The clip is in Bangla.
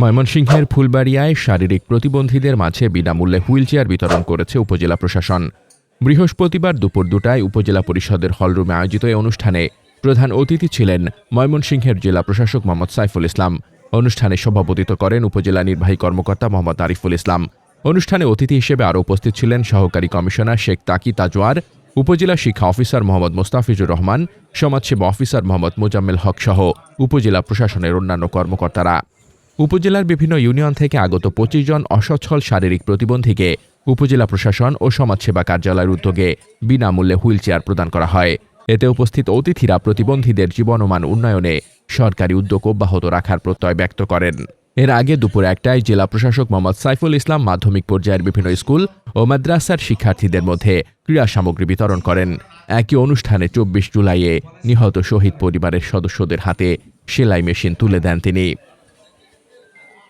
ময়মনসিংহের ফুলবাড়িয়ায় শারীরিক প্রতিবন্ধীদের মাঝে বিনামূল্যে হুইলচেয়ার বিতরণ করেছে উপজেলা প্রশাসন। বৃহস্পতিবার দুপুর দুটায় উপজেলা পরিষদের হলরুমে আয়োজিত এই অনুষ্ঠানে প্রধান অতিথি ছিলেন ময়মনসিংহের জেলা প্রশাসক মোহাম্মদ সাইফুল ইসলাম। অনুষ্ঠানে সভাপতিত্ব করেন উপজেলা নির্বাহী কর্মকর্তা মোহাম্মদ আরিফুল ইসলাম। অনুষ্ঠানে অতিথি হিসেবে আরও উপস্থিত ছিলেন সহকারী কমিশনার শেখ তাকি তাজওয়ার উপজেলা শিক্ষা অফিসার মোহাম্মদ মোস্তাফিজুর রহমান সমাজসেবা অফিসার মোহাম্মদ মোজাম্মেল হক সহ উপজেলা প্রশাসনের অন্যান্য কর্মকর্তারা। উপজেলার বিভিন্ন ইউনিয়ন থেকে আগত পঁচিশ জন অসচ্ছল শারীরিক প্রতিবন্ধীকে উপজেলা প্রশাসন ও সমাজসেবা কার্যালয়ের উদ্যোগে বিনামূল্যে হুইল চেয়ার প্রদান করা হয়। এতে উপস্থিত অতিথিরা প্রতিবন্ধীদের জীবনমান উন্নয়নে সরকারি উদ্যোগ অব্যাহত রাখার প্রত্যয় ব্যক্ত করেন। এর আগে দুপুর একটায় জেলা প্রশাসক মোহাম্মদ সাইফুল ইসলাম মাধ্যমিক পর্যায়ের বিভিন্ন স্কুল ও মাদ্রাসার শিক্ষার্থীদের মধ্যে ক্রীড়া সামগ্রী বিতরণ করেন। একই অনুষ্ঠানে চব্বিশ জুলাইয়ে নিহত শহীদ পরিবারের সদস্যদের হাতে সেলাই মেশিন তুলে দেন তিনি।